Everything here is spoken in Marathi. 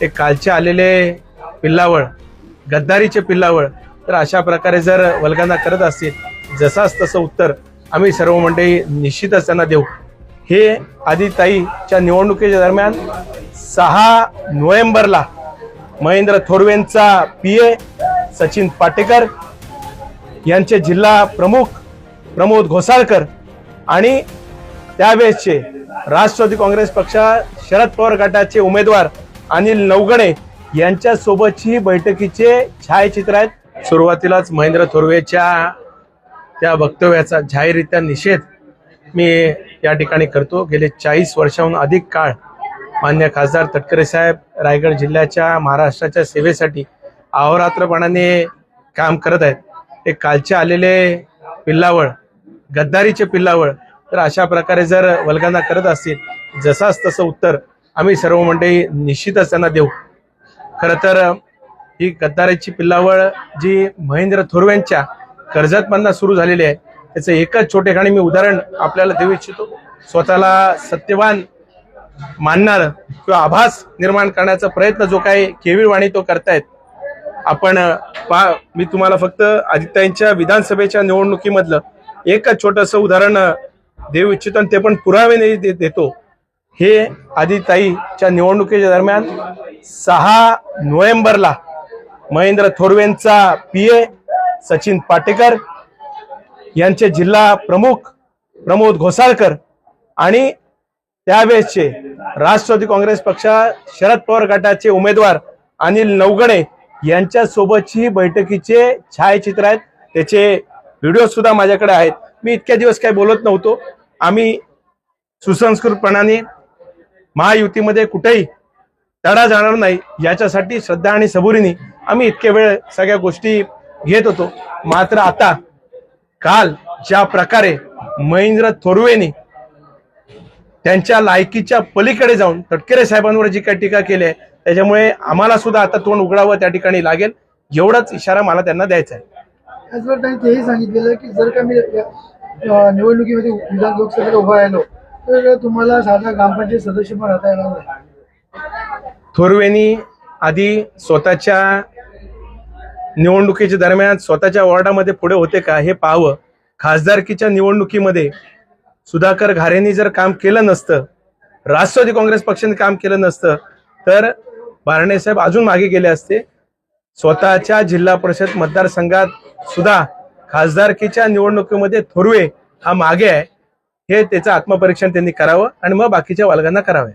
ते कालचे आलेले पिल्लावळ गद्दारीचे पिल्लावळ तर अशा प्रकारे जर वल्गांना करत असतील जसाच तसं उत्तर आम्ही सर्व मंडळी निश्चितच त्यांना देऊ. हे आदिताईच्या निवडणुकीच्या दरम्यान सहा नोव्हेंबरला महेंद्र थोरवेंचा पी ए सचिन पाटेकर यांचे जिल्हा प्रमुख प्रमोद घोसाळकर आणि त्यावेळेसचे राष्ट्रवादी काँग्रेस पक्षा शरद पवार गटाचे उमेदवार अनिल नवगणे यांच्या सोबतची बैठकीचे छायाचित्र आहेत. सुरुवातीलाच महेंद्र थोरवेच्या त्या वक्तव्याचा जाहीररित्या निषेध मी या ठिकाणी करतो. गेले चाळीस वर्षाहून अधिक काळ मान्य खासदार तटकरे साहेब रायगड जिल्ह्याच्या महाराष्ट्राच्या सेवेसाठी अहोरात्रपणाने काम करत आहेत. ते कालचे आलेले पिल्लावळ गद्दारीचे पिल्लावळ तर अशा प्रकारे जर वल्गना करत असतील जसाच तसं उत्तर आम्ही सर्व मंडळी निश्चितच त्यांना देऊ. खरं तर ही गद्दाराची पिल्लावळ जी महेंद्र थोरव्यांच्या कर्जतमधनं सुरू झालेली आहे त्याचं एकच छोटेखाणी मी उदाहरण आपल्याला देऊ इच्छितो. स्वतःला सत्यवान मानणार किंवा आभास निर्माण करण्याचा प्रयत्न जो काही केविळवाणी तो करतायत आपण पा मी तुम्हाला फक्त आदित्यांच्या विधानसभेच्या निवडणुकीमधलं एकच छोटंसं उदाहरण देऊ इच्छितो आणि ते पण पुरावे दे- देतो. हे आदिताईच्या निवडणुकीच्या दरम्यान सहा नोव्हेंबरला महेंद्र थोरवेंचा पी ए सचिन पाटेकर यांचे जिल्हा प्रमुख प्रमोद घोसाळकर आणि त्यावेळेसचे राष्ट्रवादी काँग्रेस पक्षा शरद पवार गटाचे उमेदवार अनिल नवगणे यांच्या सोबतची बैठकीचे छायाचित्र आहेत. त्याचे व्हिडिओ सुद्धा माझ्याकडे आहेत. मी इतक्या दिवस काही बोलत नव्हतो. आम्ही सुसंस्कृतपणाने महायुतीमध्ये कुठेही तडा जाणार नाही याच्यासाठी श्रद्धा आणि सबुरीने आम्ही इतके वेळ सगळ्या गोष्टी घेत होतो. मात्र आता काल ज्या प्रकारे महेंद्र थोरवेने त्यांच्या लायकीच्या पलीकडे जाऊन तटकरे साहेबांवर जी काही टीका केली आहे त्याच्यामुळे आम्हाला सुद्धा आता तोंड उघडावं त्या ठिकाणी लागेल. एवढाच इशारा मला त्यांना द्यायचा आहे. त्याचबरोबर त्यांनी तेही सांगितलेलं की जर का मी निवडणुकीमध्ये विधान लोकसभेला उभा राहिलो तर तुम्हाला साधा ग्रामपंचायत सदस्य पण राहता येणार नाही. थोरवेनी आधी स्वतःच्या निवडणुकीच्या दरम्यान स्वतःच्या वॉर्डामध्ये पुढे होते का हे पाहावं. खासदारकीच्या निवडणुकीमध्ये सुधाकर घारेंनी जर काम केलं नसतं राष्ट्रवादी काँग्रेस पक्षाने काम केलं नसतं तर बारणेसाहेब अजून मागे गेले असते. स्वतःच्या जिल्हा परिषद मतदारसंघात सुद्धा खासदारकीच्या निवडणुकीमध्ये थोरवे हा मागे आहे. हे त्याचं आत्मपरीक्षण त्यांनी करावं आणि मग बाकीच्या वालगांना करावे.